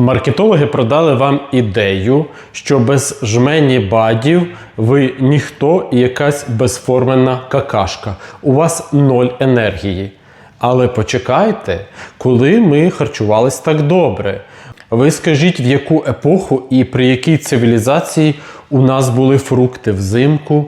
Маркетологи продали вам ідею, що без жмені бадів ви ніхто і якась безформена какашка. У вас ноль енергії. Але почекайте, коли ми харчувались так добре. Ви скажіть, в яку епоху і при якій цивілізації у нас були фрукти взимку.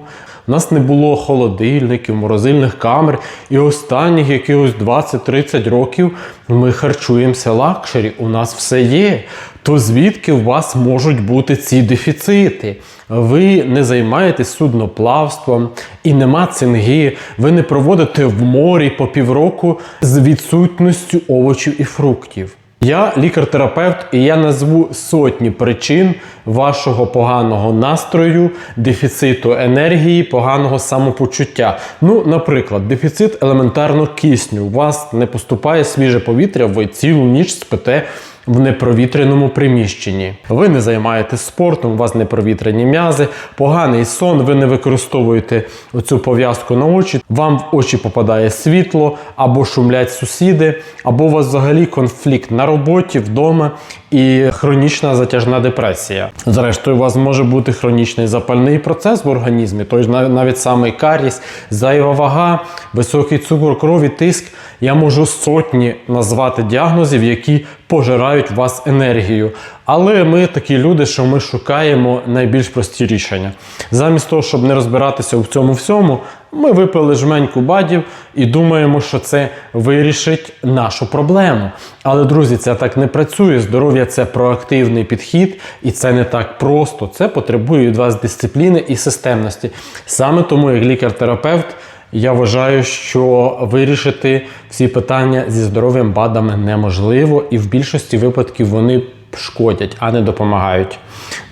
У нас не було холодильників, морозильних камер, і останніх якихось 20-30 років ми харчуємося лакшері, у нас все є. То звідки у вас можуть бути ці дефіцити? Ви не займаєтесь судноплавством і нема цинги, ви не проводите в морі по півроку з відсутністю овочів і фруктів. Я лікар-терапевт, і я назву сотні причин вашого поганого настрою, дефіциту енергії, поганого самопочуття. Ну, наприклад, дефіцит елементарно кисню. У вас не поступає свіже повітря, ви цілу ніч спите в непровітряному приміщенні. Ви не займаєтесь спортом, у вас непровітряні м'язи, поганий сон, ви не використовуєте оцю пов'язку на очі, вам в очі попадає світло, або шумлять сусіди, або у вас взагалі конфлікт на роботі, вдома і хронічна затяжна депресія. Зрештою, у вас може бути хронічний запальний процес в організмі, той навіть самий каріс, зайва вага, високий цукор крові, тиск. Я можу сотні назвати діагнозів, які пожирають в вас енергію. Але ми такі люди, що ми шукаємо найбільш прості рішення. Замість того, щоб не розбиратися у цьому всьому, ми випили жменьку бадів і думаємо, що це вирішить нашу проблему. Але, друзі, це так не працює. Здоров'я це проактивний підхід, і це не так просто. Це потребує від вас дисципліни і системності. Саме тому, як лікар-терапевт, я вважаю, що вирішити всі питання зі здоров'ям бадами неможливо, і в більшості випадків вони шкодять, а не допомагають.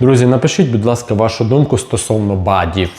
Друзі, напишіть, будь ласка, вашу думку стосовно бадів.